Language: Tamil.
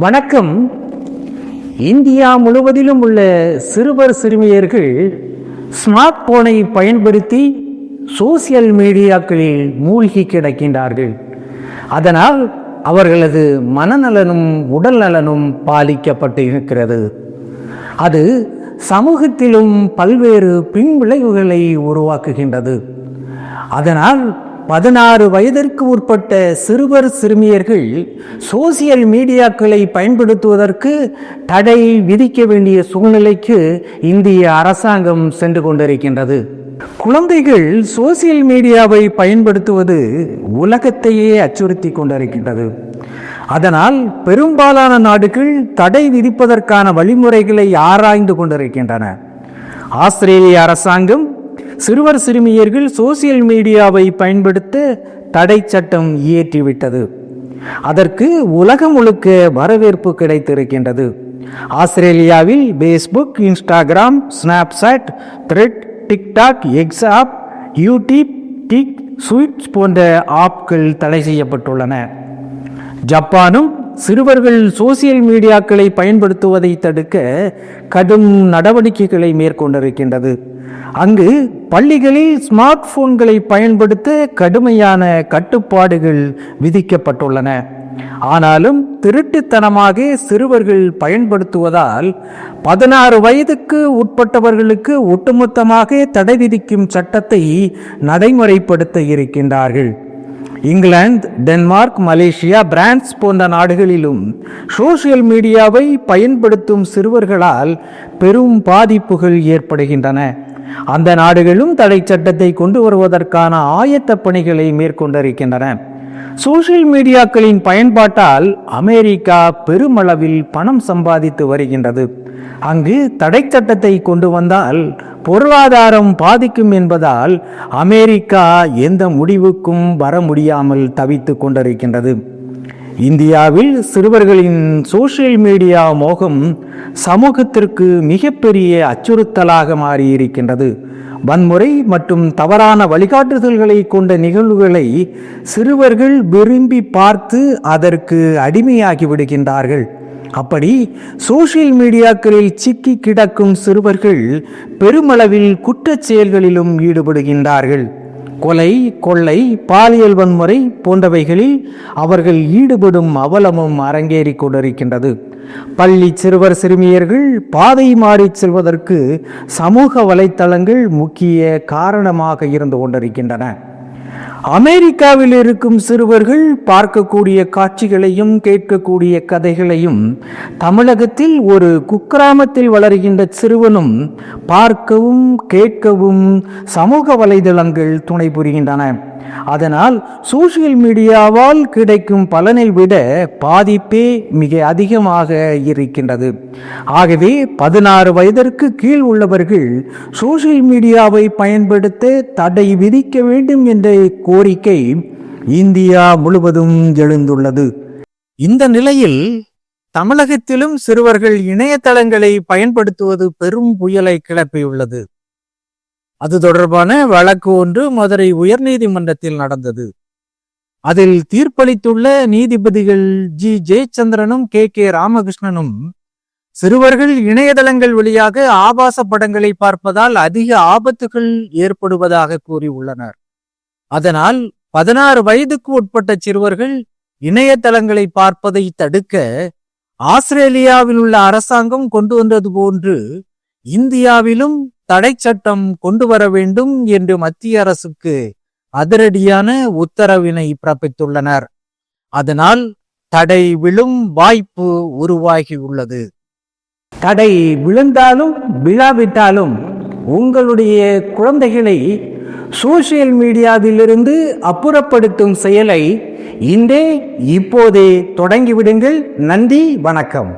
வணக்கம். இந்தியா முழுவதிலும் உள்ள சிறுவர் சிறுமியர்கள் ஸ்மார்ட் போனை பயன்படுத்தி சோசியல் மீடியாக்களில் மூழ்கி கிடக்கின்றார்கள். அதனால் அவர்களது மனநலனும் உடல் நலனும் பாதிக்கப்பட்டு இருக்கிறது அது சமூகத்திலும் பல்வேறு பின்விளைவுகளை உருவாக்குகின்றது. அதனால் பதினாறு வயதிற்கு உட்பட்ட சிறுவர் சிறுமியர்கள் சோசியல் மீடியாக்களை பயன்படுத்துவதற்கு தடை விதிக்க வேண்டிய சூழ்நிலைக்கு இந்திய அரசாங்கம் சென்று கொண்டிருக்கின்றது. குழந்தைகள் சோசியல் மீடியாவை பயன்படுத்துவது உலகத்தையே அச்சுறுத்தி கொண்டிருக்கின்றது. அதனால் பெரும்பாலான நாடுகள் தடை விதிப்பதற்கான வழிமுறைகளை ஆராய்ந்து கொண்டிருக்கின்றன. ஆஸ்திரேலிய அரசாங்கம் சிறுவர் சிறுமியர்கள் சோசியல் மீடியாவை பயன்படுத்த தடை சட்டம் இயற்றிவிட்டது. அதற்கு உலகம் முழுக்க வரவேற்பு கிடைத்திருக்கின்றது. ஆஸ்திரேலியாவில் Facebook Instagram Snapchat Thread TikTok எக்ஸாப் YouTube டிக் ஸ்வீட்ஸ் போன்ற ஆப்கள் தடை செய்யப்பட்டுள்ளன. ஜப்பானும் சிறுவர்கள் சோசியல் மீடியாக்களை பயன்படுத்துவதை தடுக்க கடும் நடவடிக்கைகளை மேற்கொண்டிருக்கின்றது. அங்கு பள்ளிகளில் ஸ்மார்ட் போன்களை பயன்படுத்த கடுமையான கட்டுப்பாடுகள் விதிக்கப்பட்டுள்ளன. ஆனாலும் திருட்டுத்தனமாக சிறுவர்கள் பயன்படுத்துவதால் பதினாறு வயதுக்கு உட்பட்டவர்களுக்கு ஒட்டுமொத்தமாக தடை விதிக்கும் சட்டத்தை நடைமுறைப்படுத்த இருக்கின்றார்கள். இங்கிலாந்து டென்மார்க் மலேசியா பிரான்ஸ் போன்ற நாடுகளிலும் சோசியல் மீடியாவை பயன்படுத்தும் சிறுவர்களால் பெரும் பாதிப்புகள் ஏற்படுகின்றன. அந்த நாடுகளும் தடை சட்டத்தை கொண்டு வருவதற்கான ஆயத்த பணிகளை மேற்கொண்டிருக்கின்றன. சோசியல் மீடியாக்களின் பயன்பாட்டால் அமெரிக்கா பெருமளவில் பணம் சம்பாதித்து வருகின்றது. அங்கு தடை சட்டத்தை கொண்டு வந்தால் பொருளாதாரம் பாதிக்கும் என்பதால் அமெரிக்கா எந்த முடிவுக்கும் வர முடியாமல் தவித்து கொண்டிருக்கின்றது. இந்தியாவில் சிறுவர்களின் சோசியல் மீடியா மோகம் சமூகத்திற்கு மிகப்பெரிய அச்சுறுத்தலாக மாறியிருக்கின்றது. வன்முறை மற்றும் தவறான வழிகாட்டுதல்களை கொண்ட நிகழ்வுகளை சிறுவர்கள் விரும்பி பார்த்து அதற்கு அடிமையாகி விடுகின்றார்கள். அப்படி சோசியல் மீடியாக்களில் சிக்கி கிடக்கும் சிறுவர்கள் பெருமளவில் குற்றச் செயல்களிலும் ஈடுபடுகின்றார்கள். கொலை கொள்ளை பாலியல் வன்முறை போன்றவைகளில் அவர்கள் ஈடுபடும் அவலமும் அரங்கேறி கொண்டிருக்கின்றது. பள்ளி சிறுவர் சிறுமியர்கள் பாதை மாறி செல்வதற்கு சமூக வலைத்தளங்கள் முக்கிய காரணமாக இருந்து கொண்டிருக்கின்றன. அமெரிக்காவில் இருக்கும் சிறுவர்கள் பார்க்கக்கூடிய காட்சிகளையும் கேட்கக்கூடிய கதைகளையும் தமிழகத்தில் ஒரு குக்கிராமத்தில் வளர்கின்ற சிறுவனும் பார்க்கவும் கேட்கவும் சமூக வலைதளங்கள் துணை புரிகின்றன. அதனால் சோசியல் மீடியாவால் கிடைக்கும் பலனை விட பாதிப்பே மிக அதிகமாக இருக்கின்றது. ஆகவே பதினாறு வயதிற்கு கீழ் உள்ளவர்கள் சோசியல் மீடியாவை பயன்படுத்த தடை விதிக்க வேண்டும் என்ற கோரிக்கை இந்தியா முழுவதும் எழுந்துள்ளது. இந்த நிலையில் தமிழகத்திலும் சிறுவர்கள் இணையதளங்களை பயன்படுத்துவது பெரும் புயலை கிளப்பியுள்ளது. அது தொடர்பான வழக்கு ஒன்று மதுரை உயர்நீதிமன்றத்தில் நடந்தது. அதில் தீர்ப்பளித்துள்ள நீதிபதிகள் ஜி. ஜெயச்சந்திரனும் கே. கே. ராமகிருஷ்ணனும் சிறுவர்கள் இணையதளங்கள் வழியாக ஆபாச படங்களை பார்ப்பதால் அதிக ஆபத்துகள் ஏற்படுவதாக கூறியுள்ளனர் அதனால் பதினாறு வயதுக்கு உட்பட்ட சிறுவர்கள் இணையதளங்களை பார்ப்பதை தடுக்க ஆஸ்திரேலியாவில் உள்ள அரசாங்கம் கொண்டு வந்தது போன்று இந்தியாவிலும் தடை சட்டம் கொண்டு வர வேண்டும் என்று மத்திய அரசுக்கு அதிரடியான உத்தரவினை பிறப்பித்துள்ளனர். அதனால் தடை விழும் வாய்ப்பு உருவாகியுள்ளது தடை விழுந்தாலும் விழாவிட்டாலும் உங்களுடைய குழந்தைகளை சோசியல் மீடியாவிலிருந்து அப்புறப்படுத்தும் செயலை இன்றே இப்போதே தொடங்கிவிடுங்கள். நன்றி வணக்கம்.